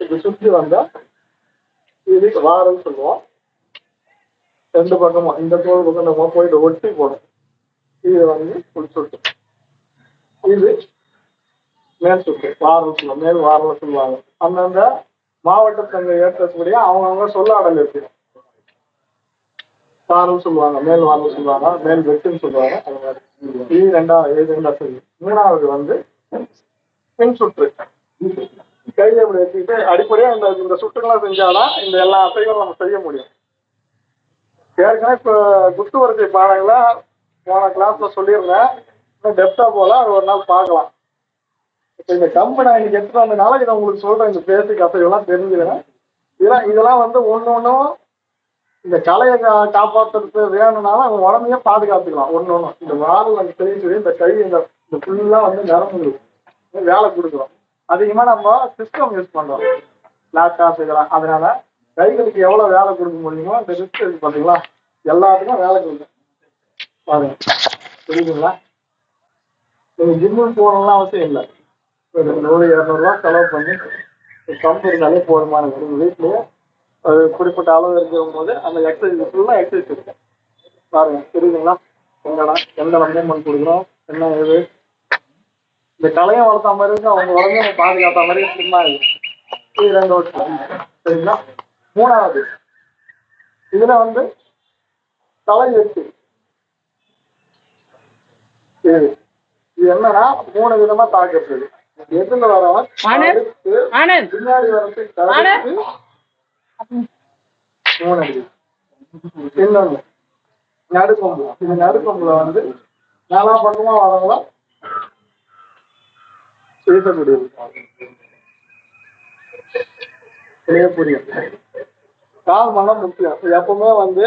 இப்படி சுற்றி வந்தா இது வாரம்னு சொல்லுவோம். ரெண்டு பக்கமும் இந்த தோல் பக்கம் நம்ம போயிட்டு ஒட்டி போடும். இது வந்து குளிச்சுட்டு இது மேல் சுட்டு வாரம் சொல்லுவோம். மேல் வாரம் சொல்லுவாங்க. அந்தந்த மாவட்டத்தங்க ஏற்றக்கூடிய அவங்கவுங்க சொல்லாடல் இருக்கு. வாரம் சொல்லுவாங்க மேல் வாரம் சொல்லுவாங்க மேல் வெட்டுன்னு சொல்லுவாங்க. அது மாதிரி இது ரெண்டாவது இது ரெண்டாவது மூணாவது வந்து பின் சுற்று. கையை அப்படி வச்சுக்கிட்டு அடிப்படையா இந்த இந்த சுற்றுலாம் செஞ்சாதான் இந்த எல்லா அசைகளும் நம்ம செய்ய முடியும். ஏற்கனவே இப்போ குத்து வரிசை பாடங்களை போன கிளாஸ்ல சொல்லியிருந்தேன். இன்னும் டெப்தா போல அது ஒரு நாள் பார்க்கலாம். இப்போ இந்த கம்பு நான் இங்கே எடுத்துட்டு வந்தனால இதை உங்களுக்கு சொல்றேன் இந்த பேசிக் அசைவெல்லாம் தெரிஞ்சுக்கிறேன். இதெல்லாம் இதெல்லாம் வந்து ஒன்று ஒன்றும் இந்த கலையை கா- காப்பாத்துறது வேணும்னாலும் அவங்க உடம்பையே பாதுகாத்துக்கலாம். ஒன்று ஒன்றும் இந்த வால் அந்த தெரிஞ்சு இந்த கை இந்த ஃபுல்லாக வந்து நரம்பு வேலை கொடுக்குறோம் அதிகமாக நம்ம சிஸ்டம் யூஸ் பண்ணுறோம் லேப்டாப் இதெல்லாம். அதனால கைகளுக்கு எவ்வளோ வேலை கொடுக்க முடியுமோ இந்த ரிஸ்க் இருக்கு பார்த்தீங்களா எல்லாத்துக்கும் வேலை கொடுக்கும். பாருங்க. புரியுதுங்களா? நீங்கள் ஜிம்முக்கு போகணும்லாம் அவசியம் இல்லை. ஒரு நூறு இரநூறுவா செலவு பண்ணி பம்பு இருந்தாலே போதுமானது உங்கள் அது ஒரு குறிப்பிட்ட அளவு இருக்கும் போது அந்த எக்ஸசைஸ் ஃபுல்லாக எக்ஸசைஸ் இருக்கு. பாருங்க. புரியுதுங்களா? எங்கடா எந்த மூமெண்ட் கொடுக்குறோம் என்ன இது இந்த கலையை வளர்த்த மாதிரி இருக்கு அவங்க உடனே பாதுகாத்த மாதிரி சும்மா இருக்கு இது ரெண்டு சரிங்களா? மூணாவது. இதுல வந்து தலை எட்டு இது இது என்னன்னா மூணு விதமா தாக்கப்படுது எதுல வரவன் பின்னாடி வரது மூணு இன்னொன்னு. நடுக்கொம்பு. இந்த நடுக்கொம்புல வந்து நாலா பக்கமா வரவங்கள பேசக்கூடியது புரியும் கால் மனம் முக்கியம். இது எப்பவுமே வந்து